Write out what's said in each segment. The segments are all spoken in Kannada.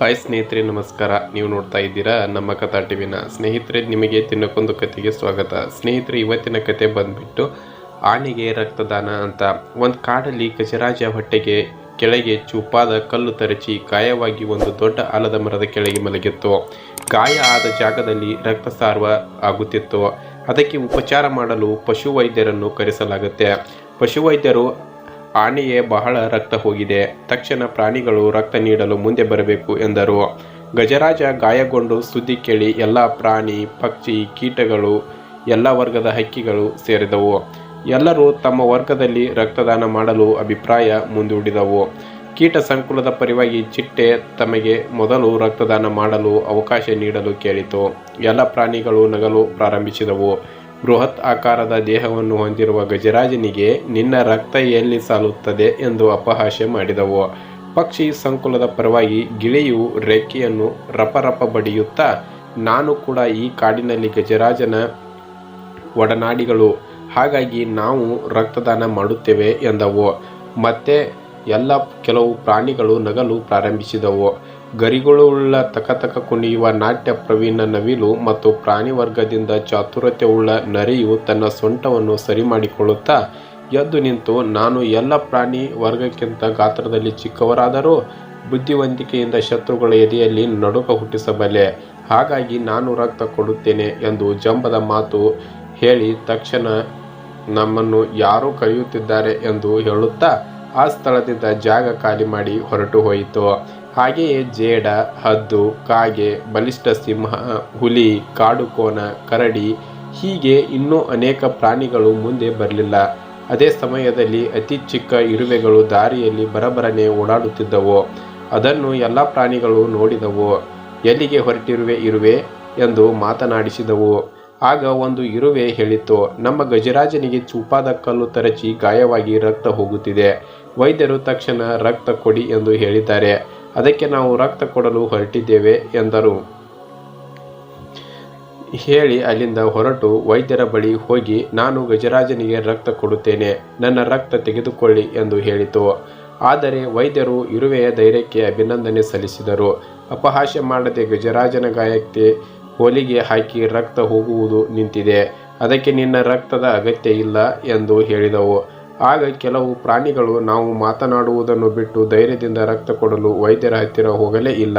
ಹಾಯ್ ಸ್ನೇಹಿತರೆ, ನಮಸ್ಕಾರ. ನೀವು ನೋಡ್ತಾ ಇದ್ದೀರಾ ನಮ್ಮ ಕಥಾ ಟಿವಿನ. ಸ್ನೇಹಿತರೆ, ನಿಮಗೆ ತಿನ್ನಕ್ಕೊಂದು ಕತೆಗೆ ಸ್ವಾಗತ. ಸ್ನೇಹಿತರೆ, ಇವತ್ತಿನ ಕತೆ ಬಂದ್ಬಿಟ್ಟು ಆನೆಗೆ ರಕ್ತದಾನ ಅಂತ. ಒಂದು ಕಾಡಲ್ಲಿ ಗಜರಾಜ ಹೊಟ್ಟೆಗೆ ಕೆಳಗೆ ಚೂಪಾದ ಕಲ್ಲು ತರಚಿ ಗಾಯವಾಗಿ ಒಂದು ದೊಡ್ಡ ಆಲದ ಮರದ ಕೆಳಗೆ ಮಲಗಿತ್ತು. ಗಾಯ ಆದ ಜಾಗದಲ್ಲಿ ರಕ್ತಸ್ರಾವ ಆಗುತ್ತಿತ್ತು. ಅದಕ್ಕೆ ಉಪಚಾರ ಮಾಡಲು ಪಶುವೈದ್ಯರನ್ನು ಕರೆಸಲಾಗುತ್ತೆ. ಪಶುವೈದ್ಯರು ಆನೆಯೇ ಬಹಳ ರಕ್ತ ಹೋಗಿದೆ. ತಕ್ಷಣ ಪ್ರಾಣಿಗಳು ರಕ್ತ ನೀಡಲು ಮುಂದೆ ಬರಬೇಕು ಎಂದರು. ಗಜರಾಜ ಗಾಯಗೊಂಡು ಸುದ್ದಿ ಕೇಳಿ ಎಲ್ಲ ಪ್ರಾಣಿ, ಪಕ್ಷಿ, ಕೀಟಗಳು, ಎಲ್ಲ ವರ್ಗದ ಹಕ್ಕಿಗಳು ಸೇರಿದವು. ಎಲ್ಲರೂ ತಮ್ಮ ವರ್ಗದಲ್ಲಿ ರಕ್ತದಾನ ಮಾಡಲು ಅಭಿಪ್ರಾಯ ಮುಂದೂಡಿದವು. ಕೀಟ ಸಂಕುಲದ ಪರಿವಾಗಿ ಚಿಟ್ಟೆ ತಮಗೆ ಮೊದಲು ರಕ್ತದಾನ ಮಾಡಲು ಅವಕಾಶ ನೀಡಲು ಕೇಳಿತು. ಎಲ್ಲ ಪ್ರಾಣಿಗಳು ನಗಲು ಪ್ರಾರಂಭಿಸಿದವು. ಬೃಹತ್ ಆಕಾರದ ದೇಹವನ್ನು ಹೊಂದಿರುವ ಗಜರಾಜನಿಗೆ ನಿನ್ನ ರಕ್ತ ಎಲ್ಲಿ ಸಾಲುತ್ತದೆ ಎಂದು ಅಪಹಾಸ್ಯ ಮಾಡಿದವು. ಪಕ್ಷಿ ಸಂಕುಲದ ಪರವಾಗಿ ಗಿಳಿಯು ರೆಕ್ಕೆಯನ್ನು ರಪರಪ ಬಡಿಯುತ್ತಾ, ನಾನು ಕೂಡ ಈ ಕಾಡಿನಲ್ಲಿ ಗಜರಾಜನ ಒಡನಾಡಿಗಳು, ಹಾಗಾಗಿ ನಾವು ರಕ್ತದಾನ ಮಾಡುತ್ತೇವೆ ಎಂದವು. ಮತ್ತೆ ಎಲ್ಲ ಕೆಲವು ಪ್ರಾಣಿಗಳು ನಗಲು ಪ್ರಾರಂಭಿಸಿದವು. ಗರಿಗಳುಳ್ಳ ತಕತಕ ಕುಣಿಯುವ ನಾಟ್ಯ ಪ್ರವೀಣ ನವಿಲು ಮತ್ತು ಪ್ರಾಣಿ ವರ್ಗದಿಂದ ಚಾತುರ್ಯತೆಯುಳ್ಳ ನರಿಯು ತನ್ನ ಸೊಂಟವನ್ನು ಸರಿ ಮಾಡಿಕೊಳ್ಳುತ್ತಾ ಎದ್ದು ನಿಂತು, ನಾನು ಎಲ್ಲ ಪ್ರಾಣಿ ವರ್ಗಕ್ಕಿಂತ ಗಾತ್ರದಲ್ಲಿ ಚಿಕ್ಕವರಾದರೂ ಬುದ್ಧಿವಂತಿಕೆಯಿಂದ ಶತ್ರುಗಳ ಎದೆಯಲ್ಲಿ ನಡುಕ ಹುಟ್ಟಿಸಬಲ್ಲೆ, ಹಾಗಾಗಿ ನಾನು ರಕ್ತ ಕೊಡುತ್ತೇನೆ ಎಂದು ಜಂಬದ ಮಾತು ಹೇಳಿ ತಕ್ಷಣ ನಮ್ಮನ್ನು ಯಾರೂ ಕರೆಯುತ್ತಿದ್ದಾರೆ ಎಂದು ಹೇಳುತ್ತಾ, ಆ ಸ್ಥಳದಿಂದ ಜಾಗ ಖಾಲಿ ಮಾಡಿ ಹೊರಟು ಹೋಯಿತು ಹಾಗೆಯೇ ಜೇಡ, ಹದ್ದು, ಕಾಗೆ, ಬಲಿಷ್ಠ ಸಿಂಹ, ಹುಲಿ ಕಾಡುಕೋನ ಕರಡಿ, ಹೀಗೆ ಇನ್ನೂ ಅನೇಕ ಪ್ರಾಣಿಗಳು ಮುಂದೆ ಬರಲಿಲ್ಲ. ಅದೇ ಸಮಯದಲ್ಲಿ ಅತಿ ಚಿಕ್ಕ ಇರುವೆಗಳು ದಾರಿಯಲ್ಲಿ ಬರಬರನೆ ಓಡಾಡುತ್ತಿದ್ದವು. ಅದನ್ನು ಎಲ್ಲ ಪ್ರಾಣಿಗಳು ನೋಡಿದವು. ಎಲ್ಲಿಗೆ ಹೊರಟಿರುವೆ ಇರುವೆ ಎಂದು ಮಾತನಾಡಿಸಿದವು. ಆಗ ಒಂದು ಇರುವೆ ಹೇಳಿತು, ನಮ್ಮ ಗಜರಾಜನಿಗೆ ಚೂಪಾದ ಕಲ್ಲು ತರಚಿ ಗಾಯವಾಗಿ ರಕ್ತ ಹೋಗುತ್ತಿದೆ. ವೈದ್ಯರು ತಕ್ಷಣ ರಕ್ತ ಕೊಡಿ ಎಂದು ಹೇಳಿದ್ದಾರೆ. ಅದಕ್ಕೆ ನಾವು ರಕ್ತ ಕೊಡಲು ಹೊರಟಿದ್ದೇವೆ ಎಂದರು. ಹೇಳಿ ಅಲ್ಲಿಂದ ಹೊರಟು ವೈದ್ಯರ ಬಳಿ ಹೋಗಿ ನಾನು ಗಜರಾಜನಿಗೆ ರಕ್ತ ಕೊಡುತ್ತೇನೆ, ನನ್ನ ರಕ್ತ ತೆಗೆದುಕೊಳ್ಳಿ ಎಂದು ಹೇಳಿತು. ಆದರೆ ವೈದ್ಯರು ಇರುವೆಯ ಧೈರ್ಯಕ್ಕೆ ಅಭಿನಂದನೆ ಸಲ್ಲಿಸಿದರು. ಅಪಹಾಸ್ಯ ಮಾಡದೆ ಗಜರಾಜನ ಗಾಯಕ್ಕೆ ಹೋಲಿಗೆ ಹಾಕಿ ರಕ್ತ ಹೋಗುವುದು ನಿಂತಿದೆ, ಅದಕ್ಕೆ ನಿನ್ನ ರಕ್ತದ ಅಗತ್ಯ ಇಲ್ಲ ಎಂದು ಹೇಳಿದವು. ಆಗ ಕೆಲವು ಪ್ರಾಣಿಗಳು ನಾವು ಮಾತನಾಡುವುದನ್ನು ಬಿಟ್ಟು ಧೈರ್ಯದಿಂದ ರಕ್ತ ಕೊಡಲು ವೈದ್ಯರ ಹತ್ತಿರ ಹೋಗಲೇ ಇಲ್ಲ.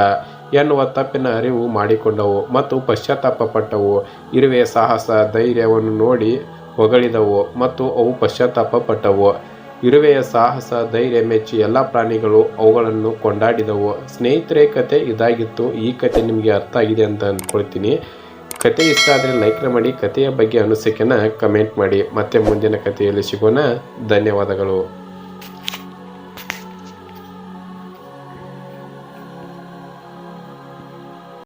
ಎನ್ನುವ ತಪ್ಪಿನ ಅರಿವು ಮಾಡಿಕೊಂಡವು ಮತ್ತು ಪಶ್ಚಾತ್ತಾಪ ಪಟ್ಟವು. ಇರುವೆ, ಸಾಹಸ, ಧೈರ್ಯವನ್ನು ನೋಡಿ ಹೊಗಳಿದವು ಮತ್ತು ಅವು ಪಶ್ಚಾತ್ತಾಪ ಪಟ್ಟವು. ಇರುವೆಯ ಸಾಹಸ, ಧೈರ್ಯ ಮೆಚ್ಚಿ ಎಲ್ಲ ಪ್ರಾಣಿಗಳು ಅವುಗಳನ್ನು ಕೊಂಡಾಡಿದವು. ಸ್ನೇಹಿತರೆ ಕತೆ ಇದಾಗಿತ್ತು. ಈ ಕತೆ ನಿಮಗೆ ಅರ್ಥ ಆಗಿದೆ ಅಂತ ಅಂದ್ಕೊಳ್ತೀನಿ ಕತೆ ಇಷ್ಟ ಆದರೆ ಲೈಕ್ ಮಾಡಿ ಕತೆಯ ಬಗ್ಗೆ ಅನಿಸಿಕೆನ ಕಮೆಂಟ್ ಮಾಡಿ. ಮತ್ತೆ ಮುಂದಿನ ಕಥೆಯಲ್ಲಿ ಸಿಗೋಣ. ಧನ್ಯವಾದಗಳು.